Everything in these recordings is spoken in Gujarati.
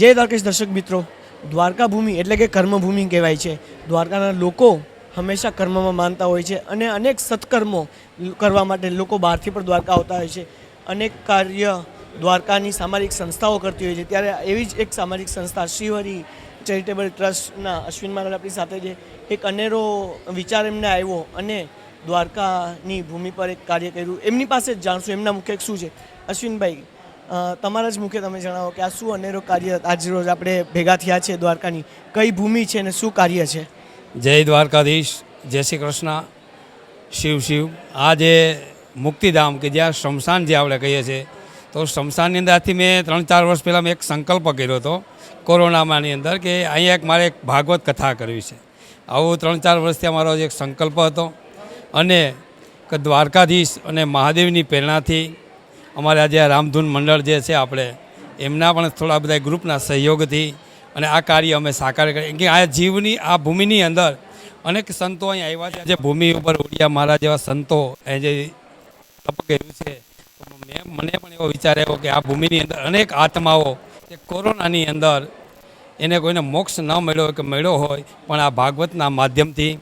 જય દ્વારકેશ દર્શક મિત્રો. દ્વારકા ભૂમિ એટલે કે કર્મભૂમિ કહેવાય છે. દ્વારકાના લોકો હંમેશા કર્મમાં માનતા હોય છે અને અનેક સત્કર્મો કરવા માટે લોકો બહારથી પણ દ્વારકા આવતા હોય છે. અનેક કાર્ય દ્વારકાની સામાજિક સંસ્થાઓ કરતી હોય છે. ત્યારે એવી જ એક સામાજિક સંસ્થા શિવરી ચેરિટેબલ ટ્રસ્ટના અશ્વિન મહારાજ આપણી સાથે જે એક અનેરો વિચાર એમને આવ્યો અને દ્વારકાની ભૂમિ પર એક કાર્ય કર્યું. એમની પાસે જ જાણશું. એમના મુખ્ય શું છે? અશ્વિનભાઈ તમારા જ મુખ્ય તમે જણાવો કે આ શું અનેરો કાર્ય આજ રોજ આપણે ભેગા થયા છે દ્વારકાની? કઈ ભૂમિ છે અને શું કાર્ય છે? જય દ્વારકાધીશ, જય શ્રી કૃષ્ણ, શિવ શિવ. આ જે મુક્તિધામ કે જ્યાં શમશાન જે આપણે કહીએ છીએ, તો શમશાનની અંદરથી મેં ત્રણ ચાર વર્ષ પહેલાં મેં એક સંકલ્પ કર્યો હતો કોરોનામાંની અંદર કે અહીંયા એક મારે એક ભાગવત કથા કરવી છે. આવું ત્રણ ચાર વર્ષથી અમારો એક સંકલ્પ હતો અને દ્વારકાધીશ અને મહાદેવની પ્રેરણાથી અમારે આજે રામધૂન મંડળ જે છે આપણે, એમના પણ થોડા બધા ગ્રુપના સહયોગથી અને આ કાર્ય અમે સાકાર કરી કે આ જીવની, આ ભૂમિની અંદર અનેક સંતો અહીં આવ્યા છે. જે ભૂમિ ઉપર ઉડિયા મારા જેવા સંતો એ જે તપ કર્યું છે મેં, મને પણ એવો વિચાર આવ્યો કે આ ભૂમિની અંદર અનેક આત્માઓ કોરોનાની અંદર એને કોઈને મોક્ષ ન મળ્યો હોય કે મળ્યો હોય, પણ આ ભાગવતના માધ્યમથી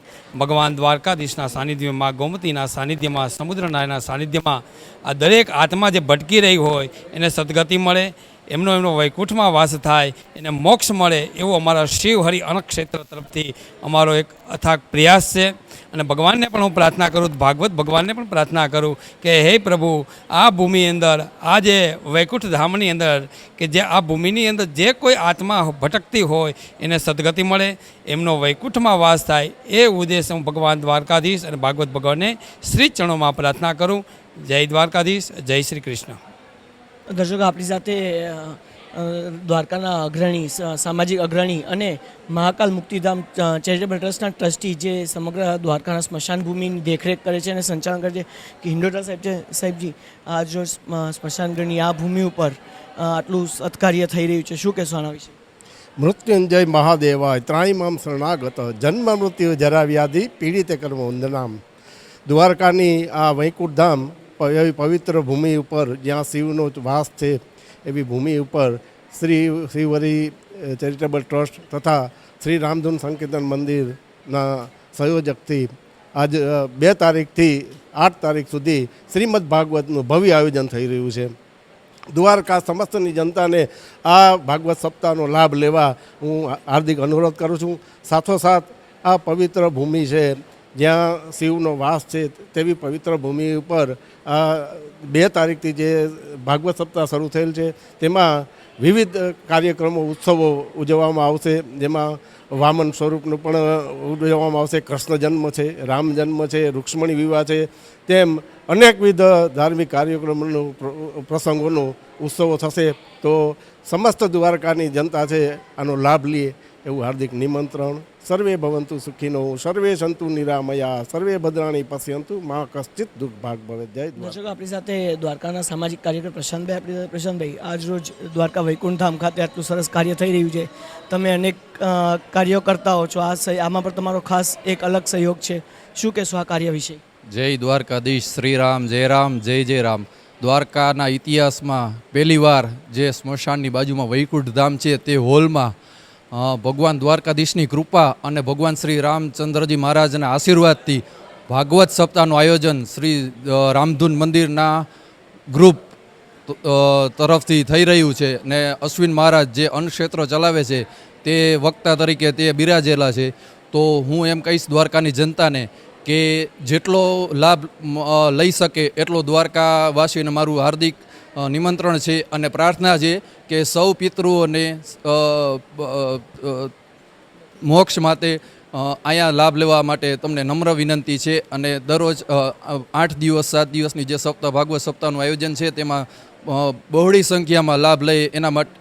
ભગવાન દ્વારકાધીશના સાનિધ્યમાં, ગોમતીના સાનિધ્યમાં સમુદ્રનાયના સાનિધ્યમાં આ દરેક આત્મા જે ભટકી રહી હોય, એને સદગતિ મળે એમનો એમનો વૈકુંઠમાં વાસ થાય, એને મોક્ષ મળે એવો અમારા શિવ હરિ અનક્ષેત્ર તરફથી અમારો એક અથાગ પ્રયાસ છે. અને ભગવાનને પણ હું પ્રાર્થના કરું, ભાગવત ભગવાનને પણ પ્રાર્થના કરું કે હે પ્રભુ, આ ભૂમિ અંદર, આ જે વૈકુંઠ ધામની અંદર, કે જે આ ભૂમિની અંદર જે કોઈ આત્મા ભટકતી હોય, એને સદગતિ મળે, એમનો વૈકુંઠમાં વાસ થાય, એ ઉદ્દેશ હું ભગવાન દ્વારકાધીશ અને ભાગવત ભગવાનને શ્રી ચરણોમાં પ્રાર્થના કરું. જય દ્વારકાધીશ, જય શ્રી કૃષ્ણ. દર્શકો આપણી સાથે દ્વારકાના અગ્રણી સામાજિક અગ્રણી અને મહાકાલ મુક્તિધામ ચેરિટેબલ ટ્રસ્ટના ટ્રસ્ટી જે સમગ્ર દ્વારકાના સ્મશાન ભૂમિની દેખરેખ કરે છે અને સંચાલન કરે છે કે હિન્ડોટા સાહેબ છે સાહેબજી આ જો સ્મશાનગઢની આ ભૂમિ ઉપર આટલું સત્કાર્ય થઈ રહ્યું છે. શું કહેશો આના વિશે? મૃત્યુંજય મહાદેવાય ત્રાણીમામ શરણાગત, જન્મ મૃત્યુ જરા વ્યાધિ, પીડિતે કર્મ ઉંદનામ. દ્વારકાની આ વૈકુંઠ ધામ પ- એવી પવિત્ર ભૂમિ ઉપર જ્યાં શિવનો વાસ છે, એવી ભૂમિ ઉપર શ્રી, શ્રીવરી ચેરિટેબલ ટ્રસ્ટ તથા શ્રી રામધૂન સંકીર્તન મંદિરના સંયોજકથી આજ બે તારીખથી આઠ તારીખ સુધી શ્રીમદ ભાગવતનું ભવ્ય આયોજન થઈ રહ્યું છે. દ્વારકા સમસ્તની જનતાને આ ભાગવત સપ્તાહનો લાભ લેવા હું હાર્દિક અનુરોધ કરું છું. સાથોસાથ આ પવિત્ર ભૂમિ છે જ્યાં શિવનો વાસ છે તેવી પવિત્ર ભૂમિ ઉપર, આ બે તારીખથી જે ભાગવત સપ્તાહ શરૂ થયેલ છે, તેમાં વિવિધ કાર્યક્રમો, ઉત્સવો ઉજવવામાં આવશે. જેમાં વામન સ્વરૂપનું પણ ઉજવવામાં આવશે. કૃષ્ણ જન્મ છે, રામ જન્મ છે, રૂક્ષ્મણી વિવાહ છે. તેમ અનેકવિધ ધાર્મિક કાર્યક્રમોનું પ્રસંગોનો ઉત્સવો થશે. તો સમસ્ત દ્વારકાની જનતા છે, આનો લાભ લે એવું હાર્દિક નિમંત્રણ. સર્વે ભવંતુ સુખીનો સર્વે સંતુ નિરામયા સર્વે ભદ્રાણી પશ્યંતુ મા કશ્ચિત દુઃખ ભાગ ભવે. જય દર્શકો આપણી સાથે દ્વારકાના સામાજિક કાર્યકર પ્રશાંતભાઈ આપણી સાથે પ્રશાંતભાઈ. આજ રોજ દ્વારકા વૈકુંઠ ધામ ખાતે આટલું સરસ કાર્ય થઈ રહ્યું છે. તમે અનેક કાર્યો કરતા હો છો. આ આમાં પણ તમારો ખાસ એક અલગ સહયોગ છે. શું કહેશો આ કાર્ય વિશે? જય દ્વારકાધીશ શ્રી રામ જય રામ જય જય રામ. દ્વારકાના ઇતિહાસમાં પહેલીવાર જે સ્મશાનની બાજુમાં વૈકુંઠ ધામ છે તે હોલમાં ભગવાન દ્વારકાધીશની કૃપા અને ભગવાન શ્રી રામચંદ્રજી મહારાજના આશીર્વાદથી ભાગવત સપ્તાહનું આયોજન શ્રી રામધૂન મંદિરના ગ્રુપ તરફથી થઈ રહ્યું છે ને અશ્વિન મહારાજ જે અન્નક્ષેત્ર ચલાવે છે તે વક્તા તરીકે તે બિરાજેલા છે. તો હું એમ કહીશ દ્વારકાની જનતાને કે જેટલો લાભ લઈ શકે એટલો દ્વારકાવાસીને મારું હાર્દિક નિમંત્રણ છે અને પ્રાર્થના છે કે સૌ પિતૃઓને મોક્ષ માટે અહીંયા લાભ લેવા માટે તમને નમ્ર વિનંતી છે અને દરરોજ આઠ દિવસ, સાત દિવસની જે સપ્તાહ, ભાગવત સપ્તાહનું આયોજન છે તેમાં બહોળી સંખ્યામાં લાભ લઈ એના માટે,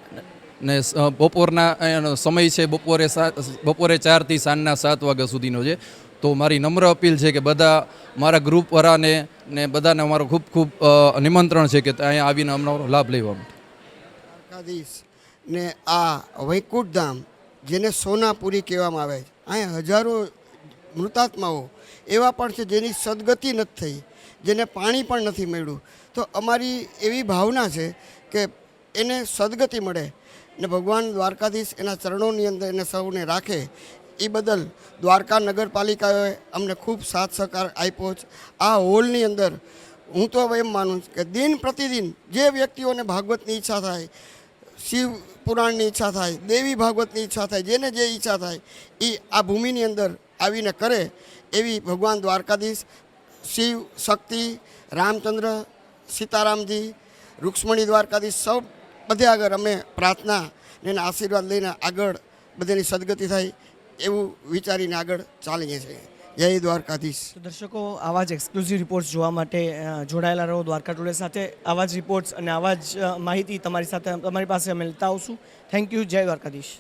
ને બપોરના સમય છે બપોરે બપોરે ચારથી સાંજના સાત વાગ્યા સુધીનો છે. તો મારી નમ્ર અપીલ છે કે બધા મારા ગ્રુપવાળાને ને બધાને અમારો ખૂબ ખૂબ નિમંત્રણ છે કે અહીંયા આવીને અમારો લાભ લેવા માટે. ને આ વૈકુંઠ ધામ, જેને સોનાપુરી કહેવામાં આવે છે, અહીંયા હજારો મૃતાત્માઓ, એવા પણ છે જેની સદગતિ નથી થઈ, જેને પાણી પણ નથી મળ્યું. તો અમારી એવી ભાવના છે કે એને સદગતિ મળે ને ભગવાન દ્વારકાધીશ એના ચરણોની અંદર એને સૌને રાખે એ બદલ દ્વારકા નગરપાલિકાએ અમને ખૂબ સાથ સહકાર આપ્યો છે. આ હોલની અંદર હું તો એમ માનું છું કે દિન પ્રતિદિન જે વ્યક્તિઓને ભાગવતની ઈચ્છા થાય, શિવ પુરાણની ઈચ્છા થાય, દેવી ભાગવતની ઈચ્છા થાય, જેને જે ઈચ્છા થાય એ આ ભૂમિની અંદર આવીને કરે એવી ભગવાન દ્વારકાધીશ, શિવ, શક્તિ, રામચંદ્ર, સીતારામજી, રૂક્ષ્મણી દ્વારકાધીશ સૌ બધે આગળ અમે પ્રાર્થના ને એના આશીર્વાદ લઈને આગળ બધાની સદગતિ થાય. એવું વિચારીને આગળ ચાલીએ છીએ. જય દ્વારકાધીશ. દર્શકો, આવા જ એક્સક્લુઝિવ રિપોર્ટ્સ જોવા માટે જોડાયેલા રહો દ્વારકા ટુડે સાથે. આવા જ રિપોર્ટ્સ અને આવા જ માહિતી તમારી સાથે, તમારી પાસે અમે લેતા આવશું. થેન્ક યુ જય દ્વારકાધીશ.